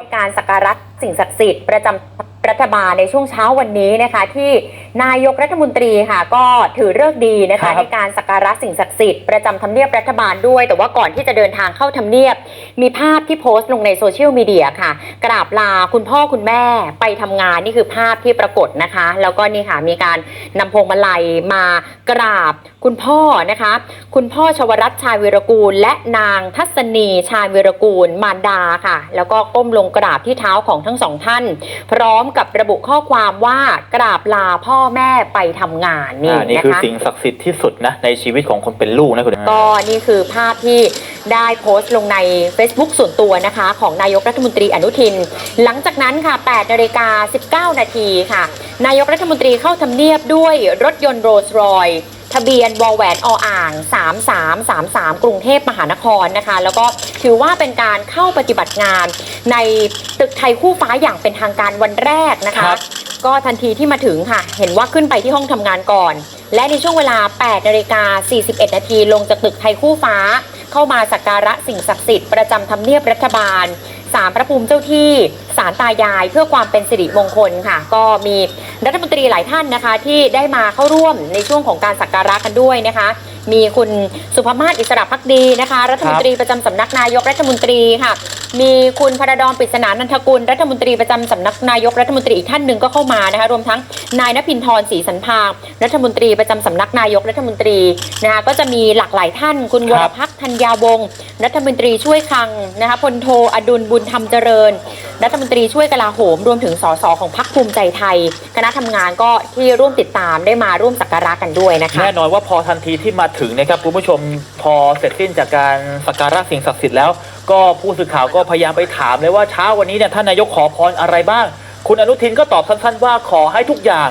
การสักการะสิ่งศักดิ์สิทธิ์ประจำรัฐบาลในช่วงเช้าวันนี้นะคะที่นายกรัฐมนตรีค่ะ ก็ถือเลิกษ์ดีนะครัคะบในการสักการะสิ่งศักดิ์สิทธิ์ประจำทำเนียบรัฐบาลด้วย แต่ว่าก่อนที่จะเดินทางเข้าทำเนียบ มีภาพที่โพสต์ลงในโซเชียลมีเดียค่ะ กราบลาคุณพ่อคุณแม่ไปทำงานนี่คือภาพที่ปรากฏนะคะ แล้วก็นี่ค่ะมีการนำพวงมาลัยมากราบคุณพ่อนะคะ คุณพ่อชวรัตน์ชาญวีรกูล และนางทัศนีชาญวีรกูล มารดาค่ะ แล้วก็ก้มลงกราบที่เท้าของทั้งสองท่าน พร้อมกับระบุข้อความว่ากราบลาพ่อแม่ไปทำงานนี่อ่านี่นะคือคะ สิ่งศักดิ์สิทธิ์ที่สุดนะในชีวิตของคนเป็นลูกนะคุณก็นี่คือภาพที่ได้โพสต์ลงใน Facebook ส่วนตัวนะคะ ของนายกรัฐมนตรีอนุทิน หลังจากนั้นค่ะ8นาฬิกา19 นาทีค่ะ นายกรัฐมนตรีเข้าทำเนียบด้วยรถยนต์โรลส์รอยซ์ทะเบียนวอลแหวนออ่าง 3333 กรุงเทพมหานครนะคะ แล้วก็ถือว่าเป็นการเข้าปฏิบัติงานในตึกไทยคู่ฟ้าอย่างเป็นทางการวันแรกนะคะครับ ก็ทันทีที่มาถึงค่ะ เห็นว่าขึ้นไปที่ห้องทำงานก่อน และในช่วงเวลา 8นาฬิกา41 นาทีลงจากตึกไทยคู่ฟ้า เข้ามาสักการะสิ่งศักดิ์สิทธิ์ประจำทำเนียบรัฐบาลสารพระภูมิเจ้าที่สารตายายเพื่อความเป็นสิริมงคลค่ะ ก็มีรัฐมนตรีหลายท่านนะคะ ที่ได้มาเข้าร่วมในช่วงของการสักการะกันด้วยนะคะ มีคุณสุภมาศอิสระพักดีนะคะ รัฐมนตรีประจำสำนักนายกรัฐมนตรีค่ะ มีคุณพระดอนปริศนานันทกุลรัฐมนตรีประจำสำนักนายกรัฐมนตรีอีกท่านหนึ่งก็เข้ามานะคะรวมทั้งนายนภินทร์ศรีสันพางรัฐมนตรีประจำสำนักนายกรัฐมนตรีนะคะก็จะมีหลากหลายท่าน คุณวรพักธัญญาวงศ์รัฐมนตรีช่วยคลังนะคะพลโทอดุลบุญธรรมเจริญ รัฐมนตรีช่วยกลาโหม รวมถึงสสของพรรคภูมิใจไทย คณะทำงานก็ที่ร่วมติดตามได้มาร่วมสักการะกันด้วยนะคะแน่นอนว่าพอทันทีที่มาถึงนะครับคุณผู้ชมพอเสร็จสิ้นจากการสักการะสิ่งศักดิ์สิทธิ์แล้ว ก็ผู้สื่อข่าวก็พยายามไปถามเลยว่าเช้าวันนี้เนี่ยท่านนายกขอพรอะไรบ้าง คุณอนุทินก็ตอบสั้นๆว่าขอให้ทุกอย่าง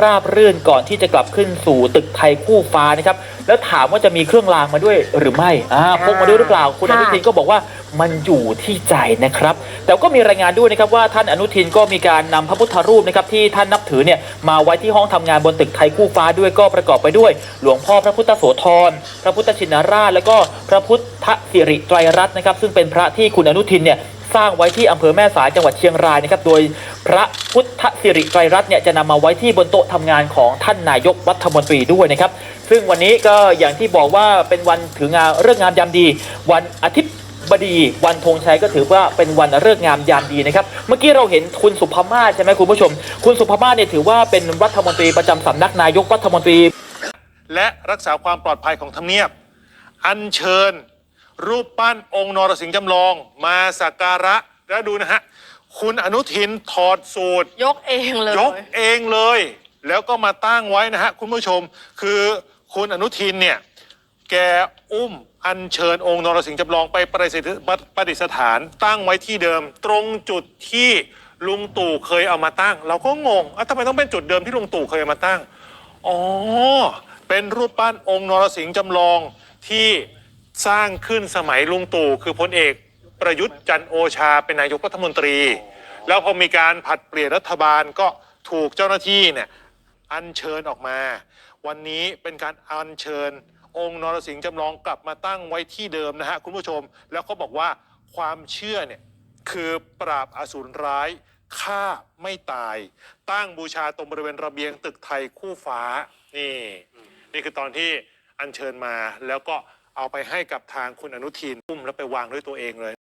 ราบรื่นก่อนที่จะกลับขึ้นสู่ตึกไทยคู่ฟ้านะครับแล้วถามว่าจะมีเครื่องรางมาด้วยหรือไม่อ่าพกมาด้วยหรือเปล่าคุณอค่ะนุทินก็บอกว่ามันอยู่ที่ใจนะครับ แต่ก็มีรายงานด้วยนะครับว่าท่านอนุทินก็มีการนำพระพุทธรูปนะครับที่ท่านนับถือเนี่ยมาไว้ที่ห้องทำงานบนตึกไทยคู่ฟ้าด้วยก็ประกอบไปด้วย หลวงพ่อพระพุทธโสธรพระพุทธชินราช แล้วก็พระพุทธสิริไตรรัตน์นะครับ ซึ่งเป็นพระที่คุณอนุทินเนี่ยสร้างไว้ที่อำเภอแม่สายจังหวัดเชียงรายนะครับ โดย พระพุทธสิริไตรรัตน์เนี่ยจะนำมาไว้ที่บนโต๊ะทำงานของท่านนายกรัฐมนตรีด้วยนะครับ ซึ่งวันนี้ก็อย่างที่บอกว่าเป็นวันถืองานเรื่องงามยามดี วันอาทิตย์บดี วันธงชัยก็ถือว่าเป็นวันฤกษ์งามยามดีนะครับ เมื่อกี้เราเห็นคุณสุภามาใช่ไหมคุณผู้ชม คุณสุภามาเนี่ยถือว่าเป็นรัฐมนตรีประจำสำนักนายกรัฐมนตรี และรักษาความปลอดภัยของทำเนียบ อัญเชิญ รูปปั้นองค์นรสิงห์จำลอง มาสักการะแล้วดูนะฮะ คุณอนุทินถอดสูตร ยกเองเลยยกเองเลย แล้วก็มาตั้งไว้นะฮะคุณผู้ชม คือคุณอนุทินเนี่ยแกอุ้มอัญเชิญองค์นรสิงห์จำลองไปประดิษฐประดิษฐาน ตั้งไว้ที่เดิม ตรงจุดที่ลุงตู่เคยเอามาตั้ง เราก็งงอะทำไมต้องเป็นจุดเดิมที่ลุงตู่เคยเอามาตั้งอ๋อเป็นรูปปั้นองค์นรสิงห์จำลองที่สร้างขึ้นสมัยลุงตู่คือพลเอก ประยุทธ์จันโอชาเป็นนายกรัฐมนตรี แล้วพอมีการผัดเปลี่ยนรัฐบาลก็ถูกเจ้าหน้าที่เนี่ยอัญเชิญออกมา วันนี้เป็นการอัญเชิญ องค์นรสิงห์จำลองกลับมาตั้งไว้ที่เดิมนะฮะคุณผู้ชม แล้วเขาบอกว่าความเชื่อเนี่ยคือปราบอสูรร้ายฆ่าไม่ตาย ตั้งบูชาตรงบริเวณระเบียงตึกไทยคู่ฟ้านี่ นี่คือตอนที่อัญเชิญมาแล้วก็เอาไปให้กับทางคุณอนุทินอุ้มแล้วไปวางด้วยตัวเองเลย